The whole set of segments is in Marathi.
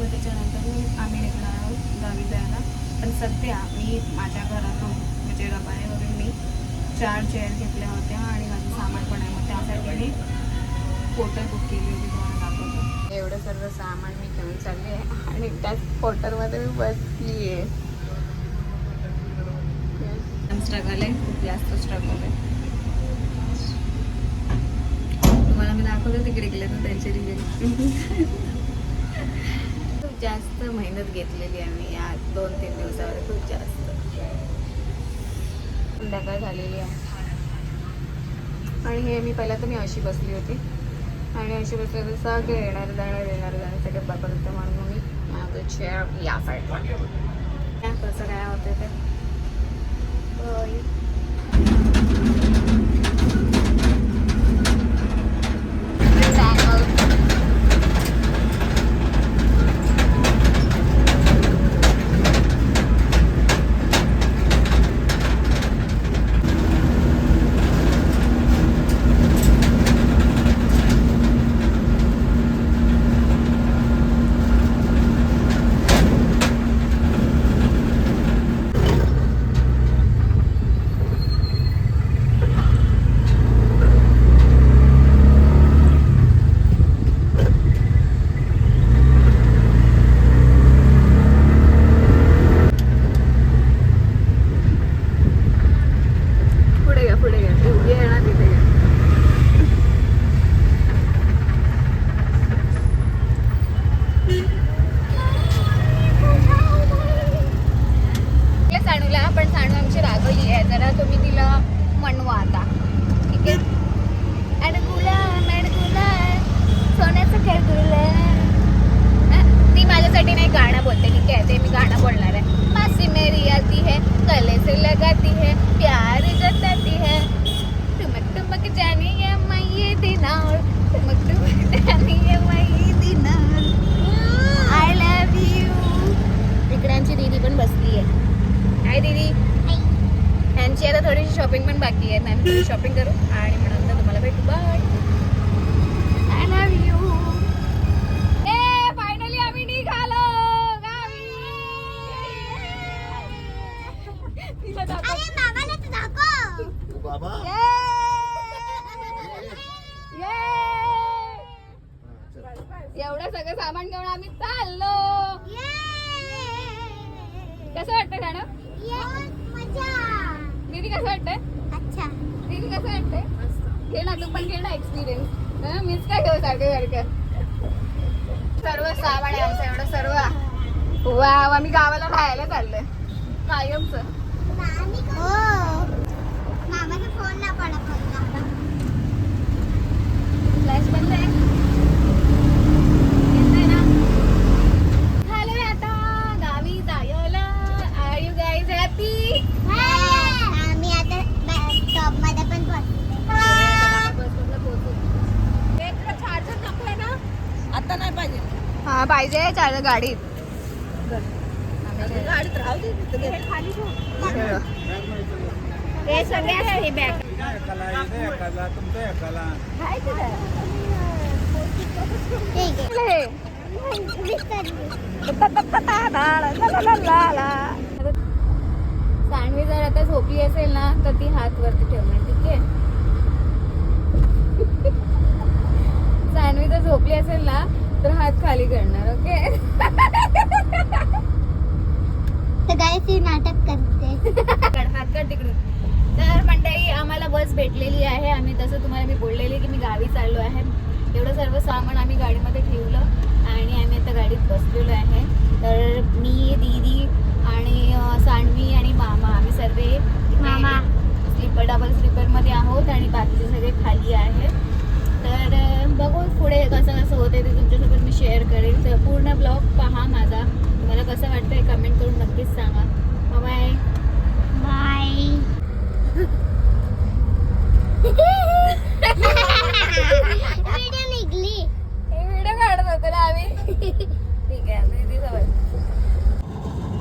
व त्याच्यानंतर मी आम्ही निघणार आहोत गावी जायला. पण सध्या मी माझ्या घरातून म्हणजे रबाळेवरून मी चार चेअर घेतल्या होत्या आणि माझं सामान पण आहे. मग त्यासाठी मी पोर्टर बुक केली होती तुम्हाला दाखवतो. एवढं सर्व सामान मी घेऊन चालले आहे आणि त्याच पोर्टरमध्ये मी बसली आहे स्ट्रगल आहे. खूप जास्त स्ट्रगल आहे. तुम्हाला मी दाखवलं तिकडे गेले तर त्यांची रिव्ह्यू खूप जास्त मेहनत घेतलेली आहे मी या दोन तीन दिवसावर खूप जास्त. संध्याकाळ झालेली आहे. आणि हे मी पहिला तर मी अशी बसली होती. आणि अशी बसली तर सगळे येणार जाणार येणार जाणार सगळे बघत होते म्हणून मग मी माझं चेअर या साईडला कसं काय होते ते होय. पुढे घ्या पुढे घ्या ते उभी आहे ना तिथे घ्या आपल्या साणूला पण साणू आमची रागवली तुम्ही तिला म्हणवा आता. ठीक आहे? अडकुला मडकुला सोन्याचं खेळकुला ती माझ्यासाठी नाही गाणं बोलते. ठीक आहे? ते मी गाणं बोलणार आहे. मासी मेरी आती है कले से लगाती है प्यार जताती है तुमक तुमक जानी है मैं ये दिनार तुमक तुमक जानी है मैं ये दिनार आय लव यू इकडे आमची दीदी पण बसली आहे हाय दीदी यांची आता थोडीशी शॉपिंग पण बाकी आहे आम्ही थोडी शॉपिंग करू? घे ना तू पण घे ना एक्सपिरियन्स मीच काय घेऊ सारखं सारखं. सर्व सामान आहे आमचं एवढं सर्व. वा आम्ही गावाला राहायला चाललोय. कायमचं. फ्लॅश बंद आहे येतंय ना झालोय आता गावी जायला आर यू गाईज हॅपी आता नाही पाहिजे हा पाहिजे चार गाडीत. हे सगळे हे बॅग. सानवी जर आता झोपली असेल ना तर ती हात वरती ठेवणार ठीक आहे? सानवी जर झोपली असेल ना तर हात खाली करणार ओके? नाटक करते. हात कर तिकडून. तर मंडळी आम्हाला बस भेटलेली आहे. आम्ही तसं तुम्हाला मी बोललेली की मी गावी चाललो आहे. एवढं सर्व सामान आम्ही गाडीमध्ये ठेवलं आणि आम्ही आता गाडीत बसलेलो आहे. तर मी दीदी आणि अं, सानवी आणि मामा आम्ही सर्व मामा. स्लीपर डबल स्लीपरमध्ये आहोत आणि बाकीचे सगळे खाली आहेत तर बघू पुढे कसं कसं होते ते तुमच्यासोबत मी शेअर करेन तर पूर्ण ब्लॉग पहा माझा. तुम्हाला कसं वाटतंय कमेंट करून नक्कीच सांगा. बाय बाय व्हिडिओ निघली. व्हिडिओ काढत होतो ना आम्ही. ठीक आहे दीदी सवय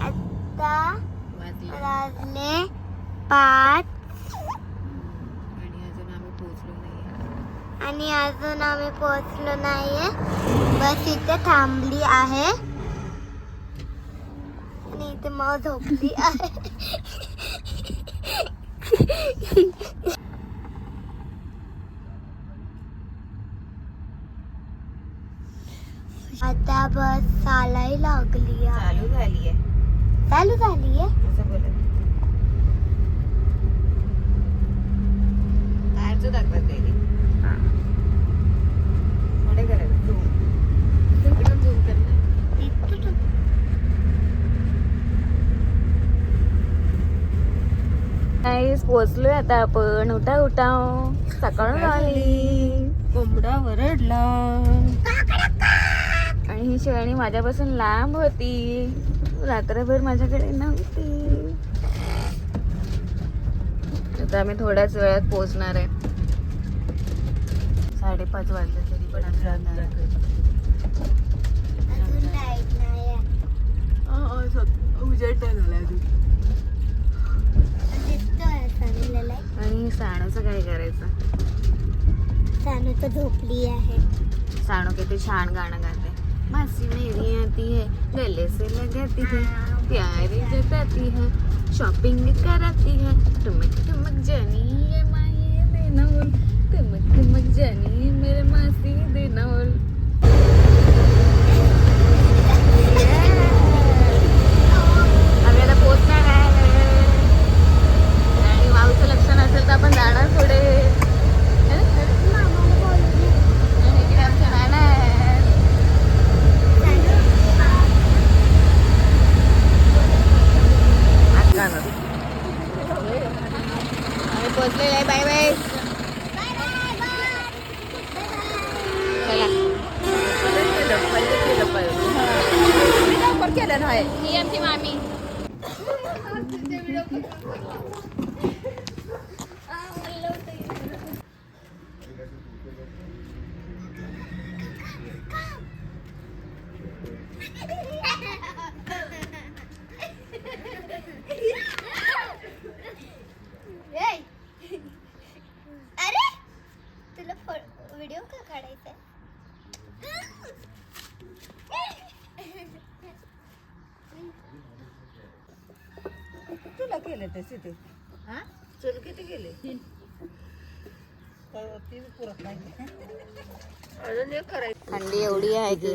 आता वाजले. पाच. आणि अजून आम्ही पोहोचलो नाही आणि अजून आम्ही पोहोचलो नाहीये. बस इथे थांबली आहे. आणि इथे मग झोपली आहे. आता बस चालाही लागली चालू झाली आहे चालू झाली आहे दाखवत नाही पुढे करायचं झूम इकडून झूम करणार नाहीच पोचलोय आता आपण. उठा उठा. सकाळ झाली कोंबडा वरडला. आणि ही शेळणी माझ्यापासून लांब होती. रात्रभर माझ्याकडे नव्हती. आता आम्ही थोड्याच वेळात पोहोचणार आहे. साडेपाच वाजले तरी पण आम्ही जाणार उजेड झाला अजून. आहे. आणि साणाचं काय करायचं? सानू तर झोपली आहे. साणू किती छान गाणं गाते. मासी मेरी आती है गले से लगाती है प्यारी जताती है शॉपिंग कराती है। ठुमक ठुमक जानी ये माही देनावल ठुमक ठुमक जानी मेरे मासी आता पोहोचणार आहे. माऊचं लक्ष नसेल तर आपण जाणार पुढे. पोहोचलेलो आहे. Bye bye. केलं नाही. ही आमची मामी. व्हिडिओ का काढायचा तुला केलं ते सिटी? चल किती गेले ती पुरत नाही. अजून एक करायचं. थंडी एवढी आहे की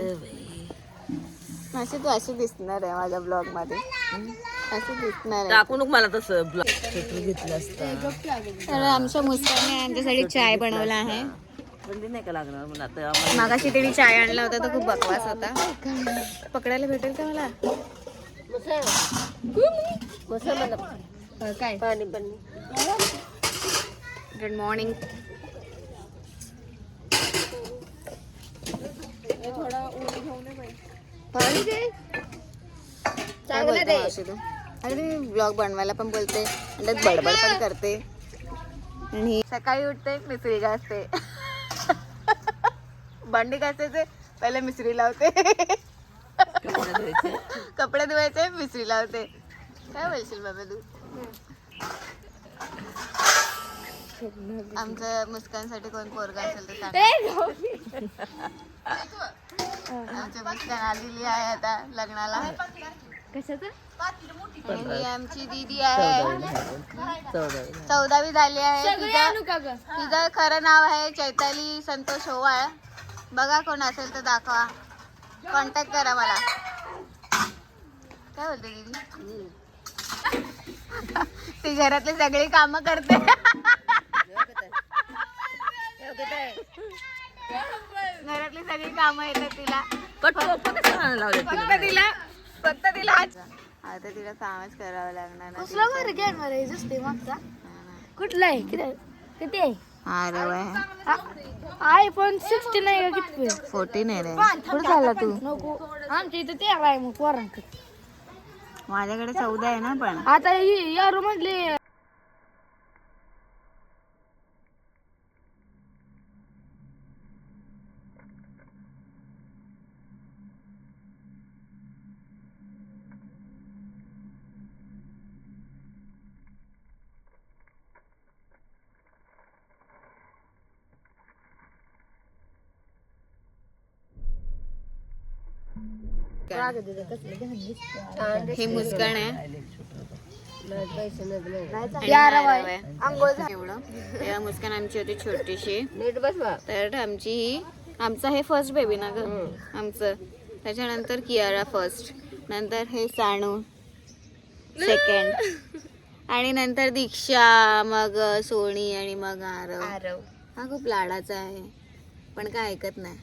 अशी तू अशी दिसणार आहे माझ्या ब्लॉगमध्ये अशी दिसणार आहे. टाकू नको मला तसं ब्लॉक घेतलं असतं. तर आमच्या मुस्काने आमच्यासाठी चाय बनवला आहे. थंडी नाही का लागणार आता आम्हाला मागाशी तिने चाय आणला होता तो खूप बकवास होता. पकडायला भेटेल का मला? काय? पाणी पण. गुड मॉर्निंग चांगलं दे. अरे मी ब्लॉग बनवायला पण बोलते. आणि त्यात बडबड पण करते. आणि सकाळी उठते मिसरी घासते भांडी घासायचे पहिले मिसरी लावते. कपडे धुवायचे. मिसरी लावते. काय बोलशील बाबा तू? आमच्या मुस्कानसाठी कोण पोरगा असेल तर सांग. आमची मुस्कान आलेली आहे आता लग्नाला. कशाच? ही आमची दीदी आहे. चौदावी. झाली. आहे. तिचं तिचं खरं नाव आहे चैताली संतोष ओवाळ. बघा कोण असेल तर दाखवा. कॉन्टॅक्ट करा मला. काय बोलते दीदी ती घरातली सगळी कामं करते. घरातली सगळी कामं येतात तिला. फक्त तिला? फक्त तिला आता तिला कामच करावं लागणार कुठला आहे? किती आहे? अरे वा आय फोन सिक्स्टीन आहे का किती फोर्टीन आहे रे. कुठं चालला तू? नको. आमच्या इथं ते आहे मग माझ्याकडे चौदा आहे ना पण. आता ही या रूम हे मुस्कान. आहे. एवढं. तेव्हा मुस्कान आमची होती छोटीशी. तर आमची ही आमचा हे फर्स्ट बेबी ना ग? आमचं. त्याच्यानंतर कियारा फर्स्ट नंतर हे साणू सेकंड आणि नंतर दीक्षा मग सोनी आणि मग आरव. हा खूप लाडाचा आहे. पण काय ऐकत नाही.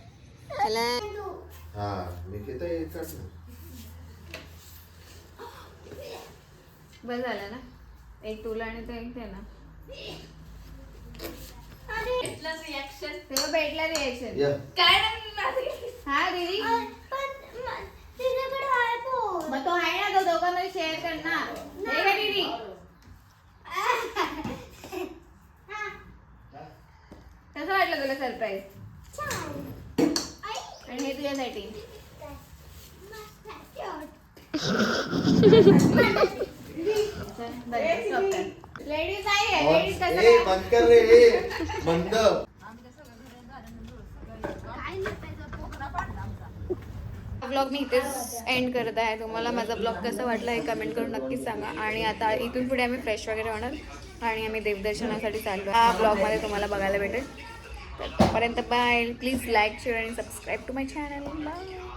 हा निकिता ना. बस झालं ना? एक तुला आणि तो एक त्याला तेव्हा भेटला रिएक्शन या. हा दीदी? मग तो आहे ना तो दोघांमध्ये शेअर कर ना हे का दीदी? कसं वाटलं तुला सरप्राईज तुझ्यासाठी लेडीज आहे लेडीज कसं ए बंद कर रे ए बंद. ब्लॉग मी इथेच एंड करत आहे. तुम्हाला माझा ब्लॉग कसा वाटला हे कमेंट करून नक्कीच सांगा. आणि आता इथून पुढे आम्ही फ्रेश वगैरे होणार आणि आम्ही देवदर्शनासाठी चाललो हा ब्लॉगमध्ये तुम्हाला बघायला भेटेल. Parenta bye. Please like, share and subscribe to my channel. Bye.